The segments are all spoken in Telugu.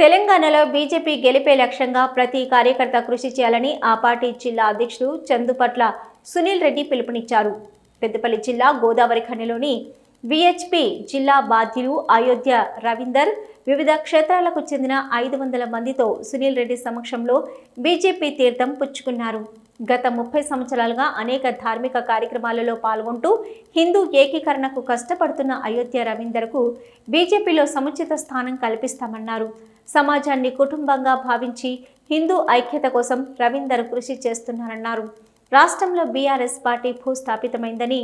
తెలంగాణలో బీజేపీ గెలిపే లక్ష్యంగా ప్రతి కార్యకర్త కృషి చేయాలని ఆ పార్టీ జిల్లా అధ్యక్షుడు చందుపట్ల సునీల్ రెడ్డి పిలుపునిచ్చారు. పెద్దపల్లి జిల్లా గోదావరి ఖండిలోని విహెచ్పి జిల్లా బాధ్యులు అయోధ్య రవీందర్ వివిధ క్షేత్రాలకు చెందిన ఐదు వందల మందితో సునీల్ రెడ్డి సమక్షంలో బీజేపీ తీర్థం పుచ్చుకున్నారు. గత ముప్పై సంవత్సరాలుగా అనేక ధార్మిక కార్యక్రమాలలో పాల్గొంటూ హిందూ ఏకీకరణకు కష్టపడుతున్న అయోధ్య రవీందర్కు బీజేపీలో సముచిత స్థానం కల్పిస్తామన్నారు. సమాజాన్ని కుటుంబంగా భావించి హిందూ ఐక్యత కోసం రవీందర్ కృషి చేస్తున్నారన్నారు. రాష్ట్రంలో బీఆర్ఎస్ పార్టీ భూస్థాపితమైందని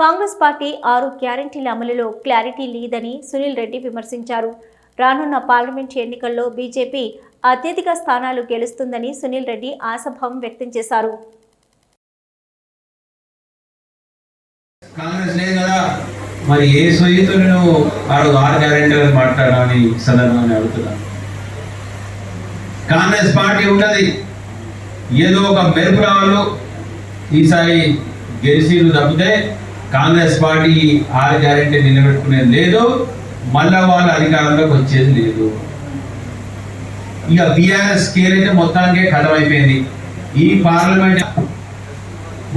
కాంగ్రెస్ పార్టీ ఆరు గ్యారంటీల అమలులో క్లారిటీ లేదని సునీల్ రెడ్డి విమర్శించారు. రానున్న పార్లమెంట్ ఎన్నికల్లో బీజేపీ అత్యధిక స్థానాలు గెలుస్తుందని సునీల్ రెడ్డి ఆశాభావం వ్యక్తం చేశారు. కాంగ్రెస్ లేదు కదా మరి ఏ సొయ్యతో నువ్వు ఆరు ఆరు గ్యారెంటీలు మాట్లాడాలని సందర్భాన్ని అడుగుతున్నాను. కాంగ్రెస్ పార్టీ ఉన్నది ఏదో ఒక మెరుపు రావాలు. ఈసారి గెలిచిలు తప్పితే కాంగ్రెస్ పార్టీ ఆరు గ్యారెంటీ నిలబెట్టుకునేది లేదు మళ్ళా వాళ్ళు అధికారంలోకి వచ్చేది లేదు. ఇక బీఆర్ఎస్ కేర్ అయితే మొత్తానికే కథమైపోయింది ఈ పార్లమెంట్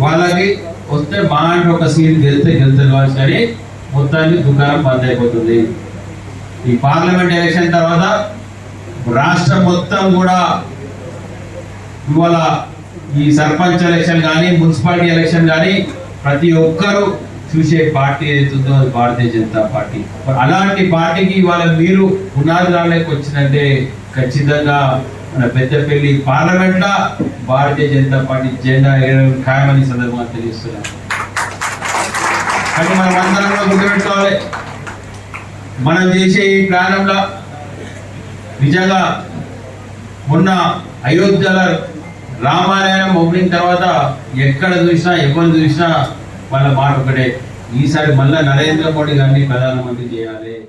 వాళ్ళకి వస్తే మా అంటే ఒక సీట్ గెలిస్తే గెలుతుంది కానీ మొత్తానికి దుకాణం బంద్ అయిపోతుంది. ఈ పార్లమెంట్ ఎలక్షన్ తర్వాత రాష్ట్రం మొత్తం కూడా ఇవాళ ఈ సర్పంచ్ ఎలక్షన్ కానీ మున్సిపాలిటీ ఎలక్షన్ కానీ ప్రతి ఒక్కరూ చూసే పార్టీ ఏదైతుందో అది భారతీయ జనతా పార్టీ. అలాంటి పార్టీకి ఇవాళ మీరు పునాదిరాళ్ళకి వచ్చినట్టే ఖచ్చితంగా మన పెద్దపల్లి పార్లమెంట్ భారతీయ జనతా పార్టీ జెండా ఎగరడం ఖాయమని సందర్భంగా తెలియజేస్తున్నాను. కానీ మనం అందరం గుర్తుపెట్టుకోవాలి. మనం చేసే ఈ ప్రారంభంలో నిజంగా మొన్న అయోధ్యలో రామాలయం ఓపెనింగ్ తర్వాత ఎక్కడ చూసినా ఎవరు చూసినా వాళ్ళ మాట ఒకటే. ఈసారి మళ్ళీ నరేంద్ర మోడీ గారిని ప్రధానమంత్రి చేయాలి.